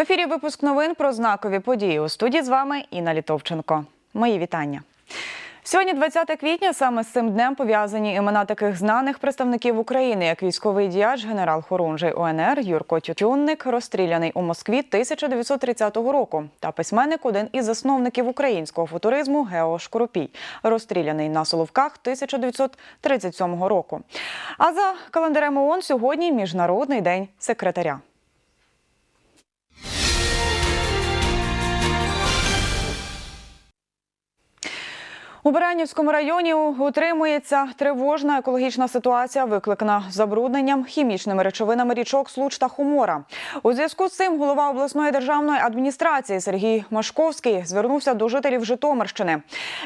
В ефірі випуск новин про знакові події. У студії з вами Інна Літовченко. Мої вітання. Сьогодні, 20 квітня, саме з цим днем пов'язані імена таких знаних представників України, як військовий діяч, генерал Хорунжий УНР Юрко Тютюнник, розстріляний у Москві 1930 року, та письменник, один із засновників українського футуризму Гео Шкоропій, розстріляний на Соловках 1937 року. А за календарем ООН сьогодні Міжнародний день секретаря. У Баранівському районі утримується тривожна екологічна ситуація, викликана забрудненням хімічними речовинами річок Случ та Хумора. У зв'язку з цим голова обласної державної адміністрації Сергій Машковський звернувся до жителів Житомирщини.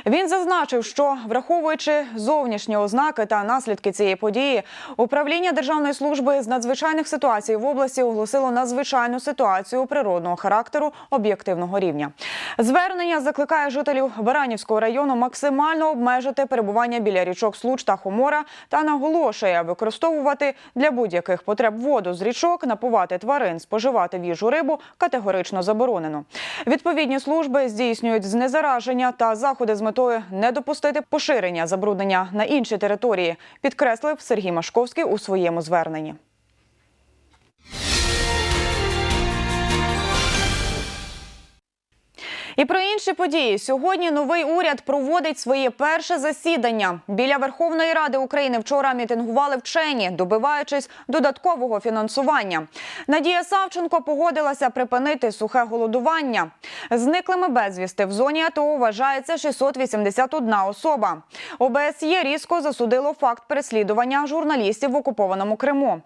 Він зазначив, що враховуючи зовнішні ознаки та наслідки цієї події, управління Державної служби з надзвичайних ситуацій в області оголосило надзвичайну ситуацію природного характеру об'єктивного рівня. Звернення закликає жителів Баранівського району максимально обмежити перебування біля річок Случ та Хомора та наголошує використовувати для будь-яких потреб воду з річок, напувати тварин, споживати в їжу рибу категорично заборонено. Відповідні служби здійснюють знезараження та заходи з метою не допустити поширення забруднення на інші території, підкреслив Сергій Машковський у своєму зверненні. І про інші події сьогодні новий уряд проводить своє перше засідання. Біля Верховної Ради України вчора мітингували вчені, добиваючись додаткового фінансування. Надія Савченко погодилася припинити сухе голодування. Зниклими безвісти в зоні АТО вважається 681 особа. ОБСЄ різко засудило факт переслідування журналістів в окупованому Криму.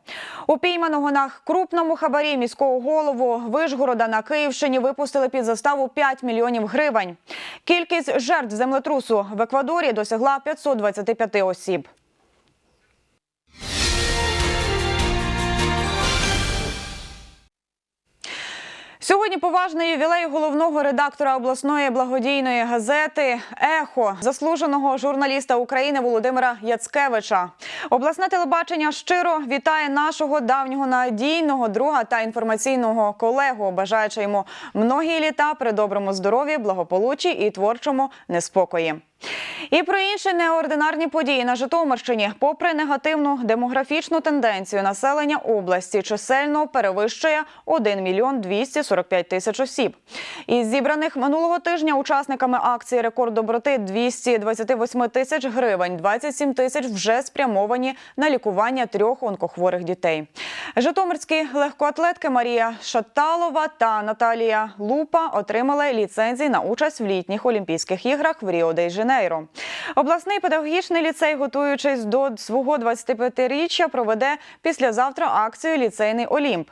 Упійманого на крупному хабарі міського голову Вишгорода на Київщині випустили під заставу 5 мільйонів гривень. Кількість жертв землетрусу в Еквадорі досягла 525 осіб. Сьогодні поважний ювілей головного редактора обласної благодійної газети Ехо, заслуженого журналіста України Володимира Яцкевича. Обласне телебачення щиро вітає нашого давнього надійного друга та інформаційного колегу, бажаючи йому многі літа при доброму здоров'ї, благополуччі і творчому неспокої. І про інші неординарні події на Житомирщині, попри негативну демографічну тенденцію, населення області чисельно перевищує 1 мільйон 245 тисяч осіб. Із зібраних минулого тижня учасниками акції Рекорд доброти 228 тисяч гривень, 27 тисяч вже спрямовані на лікування трьох онкохворих дітей. Житомирські легкоатлетки Марія Шаталова та Наталія Лупа отримали ліцензії на участь в літніх Олімпійських іграх в Ріо де Жанейро. Обласний педагогічний ліцей, готуючись до свого 25-річчя, проведе післязавтра акцію Ліцейний Олімп.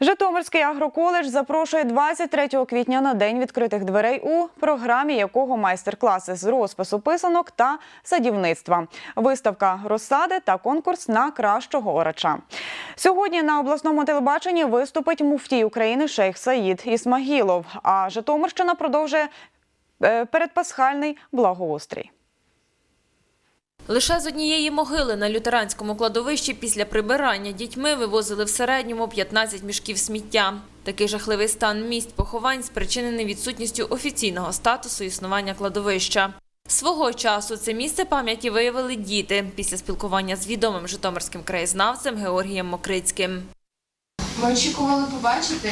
Житомирський агроколедж запрошує 23 квітня на день відкритих дверей у програмі якого майстер-класи з розпису писанок та садівництва, виставка розсади та конкурс на кращого орача. Сьогодні на обласному телебаченні виступить муфтій України Шейх Саїд Ісмагілов. А Житомирщина продовжує передпасхальний благоустрій. Лише з однієї могили на лютеранському кладовищі після прибирання дітьми вивозили в середньому 15 мішків сміття. Такий жахливий стан місць поховань спричинений відсутністю офіційного статусу існування кладовища. Свого часу це місце пам'яті виявили діти після спілкування з відомим житомирським краєзнавцем Георгієм Мокрицьким. Ми очікували побачити,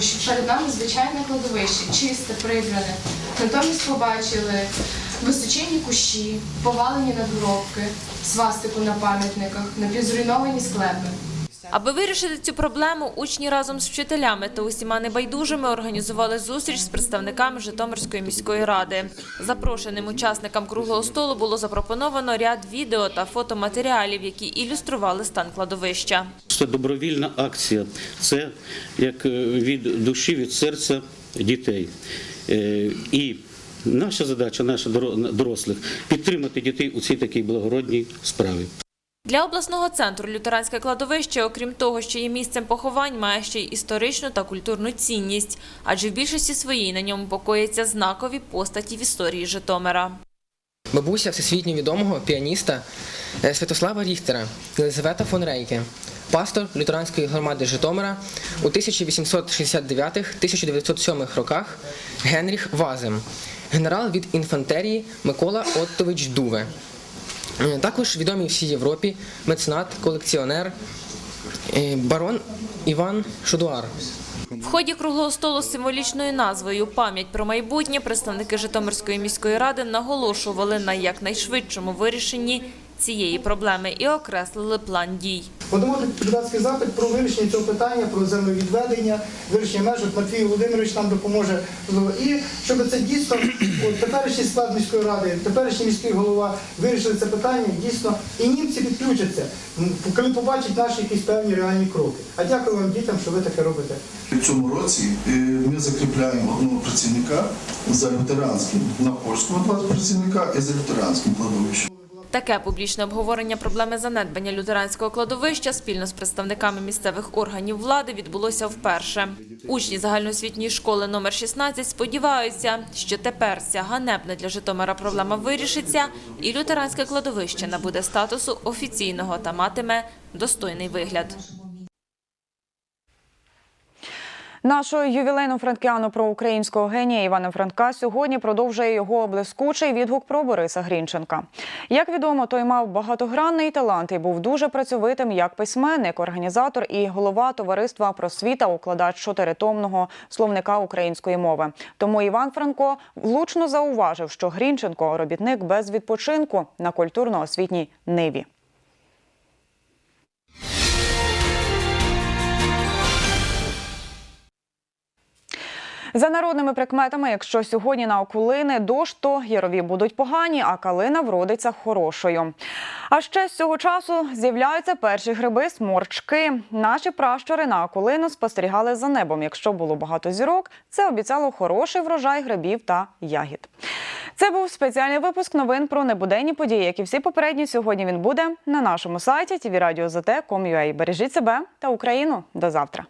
що перед нами звичайне кладовище, чисте, прибране. Натомість побачили височенні кущі, повалені надгробки, свастику на пам'ятниках, напівзруйновані склепи. Аби вирішити цю проблему, учні разом з вчителями та усіма небайдужими організували зустріч з представниками Житомирської міської ради. Запрошеним учасникам круглого столу було запропоновано ряд відео та фотоматеріалів, які ілюстрували стан кладовища. Це добровільна акція, це як е, від душі, від серця дітей. Е, І наша задача, наша доро- дорослих, підтримати дітей у цій такій благородній справі. Для обласного центру лютеранське кладовище, окрім того, що є місцем поховань, має ще й історичну та культурну цінність, адже в більшості своїй на ньому покояться знакові постаті в історії Житомира. Бабуся всесвітньо відомого піаніста е, Святослава Ріхтера, Єлизавета фон Рейке. Пастор лютеранської громади Житомира у 1869-1907 роках Генріх Вазем, генерал від інфантерії Микола Оттович Дуве. Е, Також відомий всій Європі меценат, колекціонер, е, барон Іван Шудуар. В ході круглого столу з символічною назвою Пам'ять про майбутнє представники Житомирської міської ради наголошували на якнайшвидшому вирішенні цієї проблеми і окреслили план дій. Подавати депутатський запит про вирішення цього питання, про землевідведення, вирішення меж. Матвій Володимирович нам допоможе. І щоб це дійсно, от, теперішній склад міської ради, теперішній міський голова вирішили це питання дійсно, і німці підключаться, коли побачать наші якісь певні реальні кроки. А дякую вам дітям, що ви таке робите. В цьому році е, ми закріпляємо одного працівника за лютеранським на польського працівника і за лютеранським кладовищем. Таке публічне обговорення проблеми занедбання лютеранського кладовища спільно з представниками місцевих органів влади відбулося вперше. Учні загальноосвітньої школи номер 16 сподіваються, що тепер ця ганебна для Житомира проблема вирішиться, і лютеранське кладовище набуде статусу офіційного та матиме достойний вигляд. Нашу ювілейну франкіану про українського генія Івана Франка сьогодні продовжує його блискучий відгук про Бориса Грінченка. Як відомо, той мав багатогранний талант і був дуже працьовитим як письменник, організатор і голова товариства просвіта, укладач чотиритомного словника української мови. Тому Іван Франко влучно зауважив, що Грінченко робітник без відпочинку на культурно-освітній ниві. За народними прикметами, якщо сьогодні на окулини дощ, то ярові будуть погані, а калина вродиться хорошою. А ще з цього часу з'являються перші гриби сморчки. Наші пращури на окулину спостерігали за небом. Якщо було багато зірок, це обіцяло хороший врожай грибів та ягід. Це був спеціальний випуск новин про небуденні події, як і всі попередні. Сьогодні він буде на нашому сайті tvradio.zt.com.ua. Бережіть себе та Україну. До завтра.